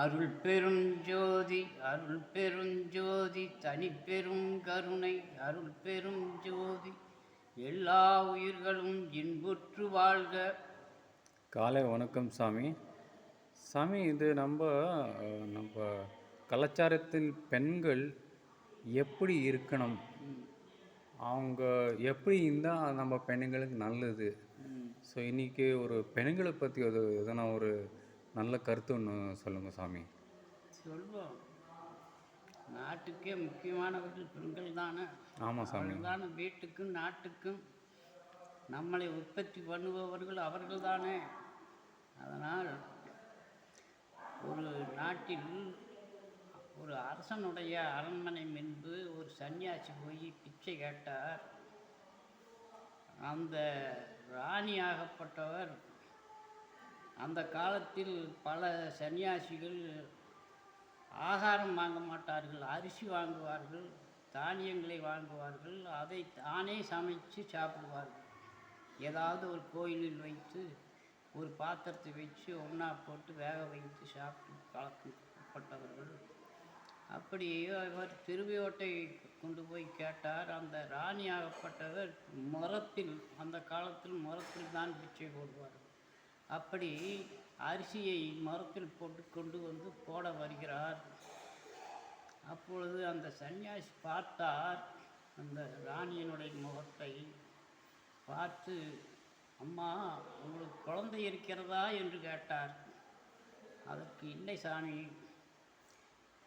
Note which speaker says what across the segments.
Speaker 1: அருள் பெரும் ஜோதி அருள் பெருஞ்சோதி தனிப்பெரும் கருணை அருள் பெரும் ஜோதி. எல்லா உயிர்களும் இன்புற்று வாழ்க.
Speaker 2: காலை வணக்கம் சாமி. சாமி இது நம்ம நம்ம கலாச்சாரத்தில் பெண்கள் எப்படி இருக்கணும்? அவங்க எப்படி இருந்தால் நம்ம பெண்களுக்கு நல்லது? ஸோ இன்றைக்கி ஒரு பெண்களை பற்றி அது எதனா ஒரு நல்ல கருத்து ஒன்று சொல்லுங்கள் சாமி.
Speaker 1: சொல்வோம். நாட்டுக்கே முக்கியமானவர்கள் பெண்கள் தானே.
Speaker 2: ஆமாம் சாமி.
Speaker 1: தானே வீட்டுக்கும் நாட்டுக்கும் நம்மளை உற்பத்தி பண்ணுபவர்கள் அவர்கள் தானே. அதனால் ஒரு நாட்டில் ஒரு அரசனுடைய அரண்மனை முன்பு ஒரு சன்னியாசி போய் பிச்சை கேட்டார். அந்த ராணியாகப்பட்டவர் அந்த காலத்தில் பல சன்னியாசிகள் ஆகாரம் வாங்க மாட்டார்கள் அரிசி வாங்குவார்கள் தானியங்களை வாங்குவார்கள் அதை தானே சமைத்து சாப்பிடுவார்கள். ஏதாவது ஒரு கோயிலில் வைத்து ஒரு பாத்திரத்தை வச்சு ஒன்றா போட்டு வேக வைத்து சாப்பிட்டு பழக்கப்பட்டவர்கள். அப்படி அவர் திருவையோட்டை கொண்டு போய் கேட்டார் அந்த ராணி ஆகப்பட்டவர் மரத்தில் அந்த காலத்தில் மரத்தில் தான் பிச்சை போடுவார்கள் அப்படி அரிசியை மரத்தில் போட்டு கொண்டு வந்து போட வருகிறார். அப்பொழுது அந்த சன்னியாசி பார்த்தார். அந்த ராணியினுடைய முகத்தை பார்த்து அம்மா உங்களுக்கு குழந்தை இருக்கிறதா? என்று கேட்டார். அதற்கு இல்லை சாமி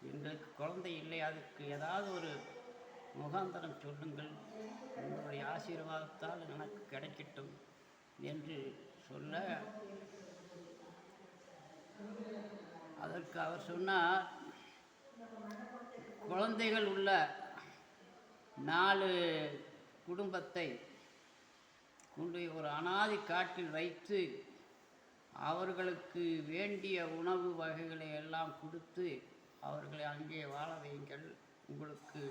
Speaker 1: எங்களுக்கு குழந்தை இல்லை. அதுக்கு ஏதாவது ஒரு முகாந்தரம் சொல்லுங்கள். உங்களுடைய ஆசீர்வாதத்தால் எனக்கு கிடைக்கட்டும் என்று சொல்ல அதற்கு அவர் சொன்னார் குழந்தைகள் உள்ள நாலு குடும்பத்தை கொண்டு ஒரு அனாதி காட்டில் வைத்து அவர்களுக்கு வேண்டிய உணவு வகைகளை எல்லாம் கொடுத்து அவர்களை அங்கே வாழ வையுங்கள். உங்களுக்கு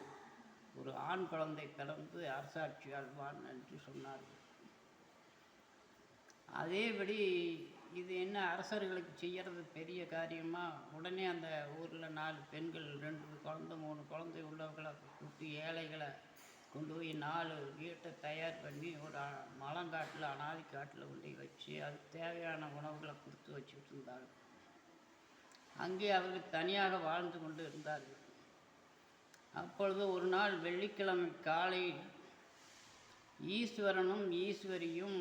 Speaker 1: ஒரு ஆண் குழந்தை பிறந்து அரசாட்சி ஆழ்வான் என்று சொன்னார்கள். அதேபடி இது என்ன அரசர்களுக்கு செய்கிறது பெரிய காரியமாக உடனே அந்த ஊரில் நாலு பெண்கள் ரெண்டு குழந்தை மூணு குழந்தை உள்ளவர்களை கூட்டி ஏழைகளை கொண்டு போய் நாலு வீட்டை தயார் பண்ணி ஒரு மலங்காட்டில் அனாதி காட்டில் கொண்டு வச்சு அதுக்கு தேவையான உணவுகளை கொடுத்து வச்சுட்டு இருந்தாங்க. அங்கே அவர்கள் தனியாக வாழ்ந்து கொண்டு இருந்தார்கள். அப்பொழுது ஒரு நாள் வெள்ளிக்கிழமை காலை ஈஸ்வரனும் ஈஸ்வரியும்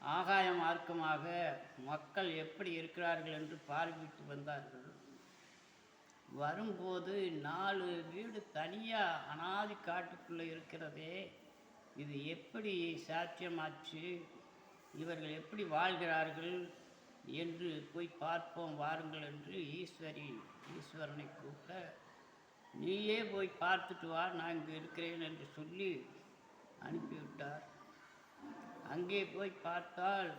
Speaker 1: ஆகாய மார்க்கமாக மக்கள் எப்படி இருக்கிறார்கள் என்று பார்வையிட்டு வந்தார்கள். வரும்போது நாலு வீடு தனியாக அனாதி காட்டுக்குள்ளே இருக்கிறதே இது எப்படி சாத்தியமாச்சு? இவர்கள் எப்படி வாழ்கிறார்கள் என்று போய் பார்ப்போம் வாருங்கள் என்று ஈஸ்வரி ஈஸ்வரனை கூப்பிட நீயே போய் பார்த்துட்டு வா நான் இங்கே இருக்கிறேன் என்று சொல்லி அனுப்பிவிட்டார். அங்கே போய் பார்த்தால்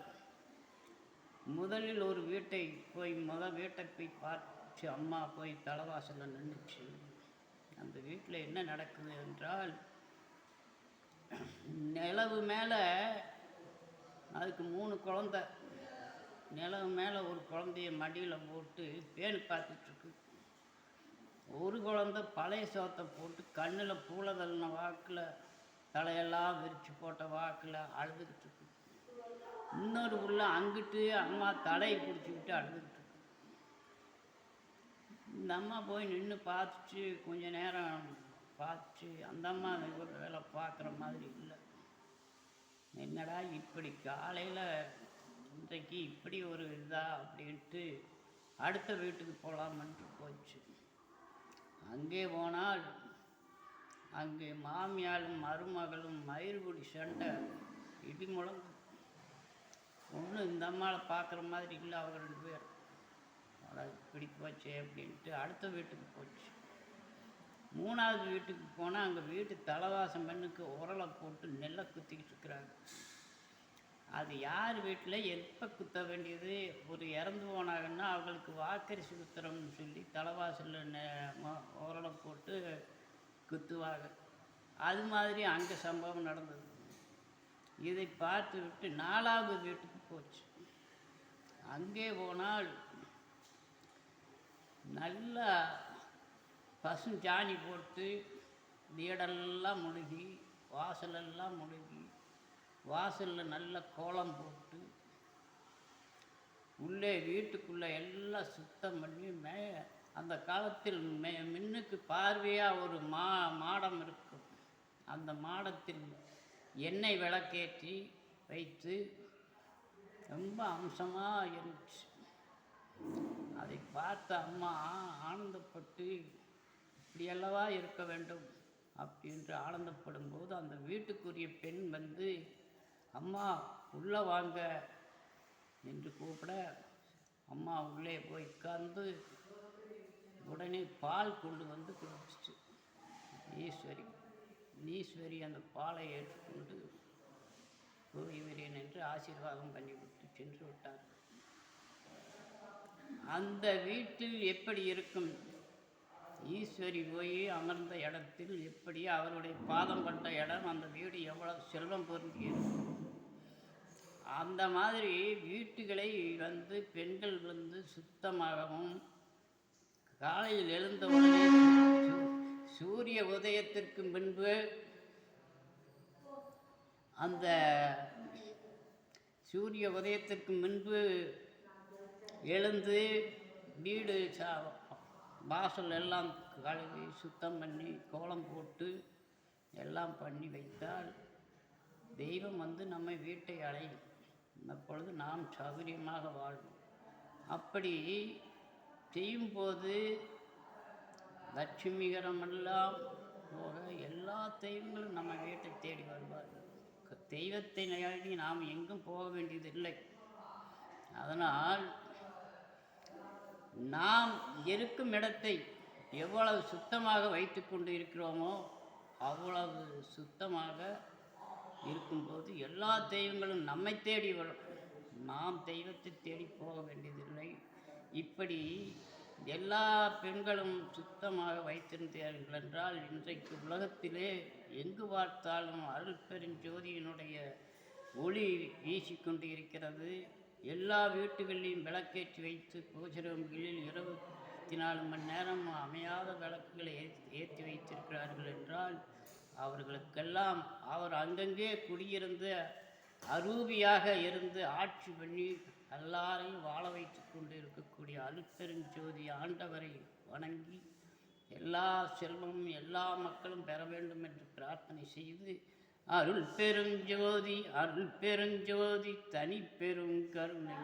Speaker 1: முதலில் ஒரு வீட்டை போய் முத வீட்டை போய் பார்த்து அம்மா போய் தலைவாசலில் நின்றுச்சு. அந்த வீட்டில் என்ன நடக்குது என்றால் நிலவு மேலே அதுக்கு மூணு குழந்த. நிலவு மேலே ஒரு குழந்தைய மடியில் போட்டு பேணி பார்த்துட்ருக்கு. ஒரு குழந்த பழைய சோத்தை போட்டு கண்ணில் பூளை வாக்கில் தலையெல்லாம் விரித்து போட்ட வாக்கில் அழுதுகிட்டு இருக்கு. இன்னொரு உள்ள அங்கிட்டு அம்மா தலையை பிடிச்சிக்கிட்டு அழுதுகிட்டு இருக்கு. இந்த அம்மா போய் நின்று பார்த்துச்சு கொஞ்ச நேரம் பார்த்து அந்த அம்மா இவர் வேலை பார்க்குற மாதிரி இல்லை. என்னடா இப்படி காலையில் இன்றைக்கு இப்படி ஒரு இதா அப்படின்ட்டு அடுத்த வீட்டுக்கு போகலாமன்ட்டு போச்சு. அங்கே போனால் அங்கே மாமியாரும் மருமகளும் மயிர்குடி சண்டை இடி முழங்கு. ஒன்றும் இந்த அம்மாவை பார்க்குற மாதிரி இல்லை அவங்க ரெண்டு பேர். அட இப்படி போச்சே அப்படின்ட்டு அடுத்த வீட்டுக்கு போச்சு. மூணாவது வீட்டுக்கு போனால் அங்கே வீட்டு தலைவாசம் பெண்ணுக்கு உரலை போட்டு நெல்லை குத்திக்கிட்டு இருக்கிறாங்க. அது யார் வீட்டில் எப்போ குத்த வேண்டியது? ஒரு இறந்து போனாங்கன்னா அவங்களுக்கு வாக்கரிசி குத்துறோம்னு சொல்லி தலைவாசலில் உரலை போட்டு குத்துவாங்க அது மாதிரி அங்கே சம்பவம் நடந்தது. இதை பார்த்து விட்டு நாலாவது வீட்டுக்கு போச்சு. அங்கே போனால் நல்லா பசுஞ்சாணி போட்டு வீடெல்லாம் முழுகி வாசலெல்லாம் முழுகி வாசலில் நல்ல கோலம் போட்டு உள்ளே வீட்டுக்குள்ளே எல்லாம் சுத்தம் பண்ணி மே அந்த காலத்தில் மே மின்னுக்கு பார்வையாக ஒரு மா மாடம் இருக்கும். அந்த மாடத்தில் எண்ணெய் விளக்கேற்றி வைத்து ரொம்ப அம்சமாக இருந்துச்சு. அதை பார்த்த அம்மா ஆனந்தப்பட்டு இப்படியல்லவா இருக்க வேண்டும்? அப்படின்று ஆனந்தப்படும் போது அந்த வீட்டுக்குரிய பெண் வந்து அம்மா உள்ளே வாங்க என்று கூப்பிட அம்மா உள்ளே போய் உட்கார்ந்து உடனே பால் கொண்டு வந்து குடிச்சிச்சு. ஈஸ்வரி ஈஸ்வரி அந்த பாலை ஏற்றுக்கொண்டு போய்விறேன் என்று ஆசீர்வாதம் பண்ணிவிட்டு சென்று விட்டார். அந்த வீட்டில் எப்படி இருக்கும்? ஈஸ்வரி போய் அமர்ந்த இடத்தில் எப்படி அவருடைய பாதம் பட்ட இடம் அந்த வீடு எவ்வளவு செல்வம் பொருந்தியது. அந்த மாதிரி வீட்டுகளை வந்து பெண்கள் வந்து சுத்தமாகவும் காலையில் எழுந்த உடனே சூரிய உதயத்திற்கு முன்பு அந்த சூரிய உதயத்திற்கு முன்பு எழுந்து வீடு சா வாசல் எல்லாம் கழுவி சுத்தம் பண்ணி கோலம் போட்டு எல்லாம் பண்ணி வைத்தால் தெய்வம் வந்து நம்ம வீட்டை அடையும். அப்பொழுது நாம் சௌகரியமாக வாழ்வோம். அப்படி செய்யும்போது லட்சுமிகரமெல்லாம் போக எல்லா தெய்வங்களும் நம்ம வீட்டை தேடி வருவார்கள். தெய்வத்தை நாடி நாம் எங்கும் போக வேண்டியதில்லை அதனால் நாம் இருக்கும் இடத்தை எவ்வளவு சுத்தமாக வைத்துக்கொண்டு இருக்கிறோமோ அவ்வளவு சுத்தமாக இருக்கும்போது எல்லா தெய்வங்களும் நம்மை தேடி வரும். நாம் தெய்வத்தை தேடி போக வேண்டியதில்லை. இப்படி எல்லா பெண்களும் சுத்தமாக வைத்திருந்தார்கள் என்றால் இன்றைக்கு உலகத்திலே எங்கு பார்த்தாலும் அருள் பெருஞ்சோதியினுடைய ஒளி வீசிக்கொண்டு இருக்கிறது எல்லா வீட்டுகளிலும் விளக்கேற்றி வைத்து பூஜை இருபத்தி நாலு மணி நேரம் அமையாத விளக்குகளை ஏற்றி வைத்திருக்கிறார்கள் என்றால் அவர்களுக்கெல்லாம் அவர் அங்கங்கே குடியிருந்து அரூபியாக இருந்து ஆட்சி பண்ணி எல்லாரையும் வாழ வைத்து கொண்டிருக்கக்கூடிய அருட்பெருஞ்சோதி ஆண்டவரை வணங்கி எல்லா செல்வமும் எல்லா மக்களும் பெற வேண்டும் என்று பிரார்த்தனை செய்து அருள் பெருஞ்சோதி அருள் பெருஞ்சோதி தனி பெரும் கருணை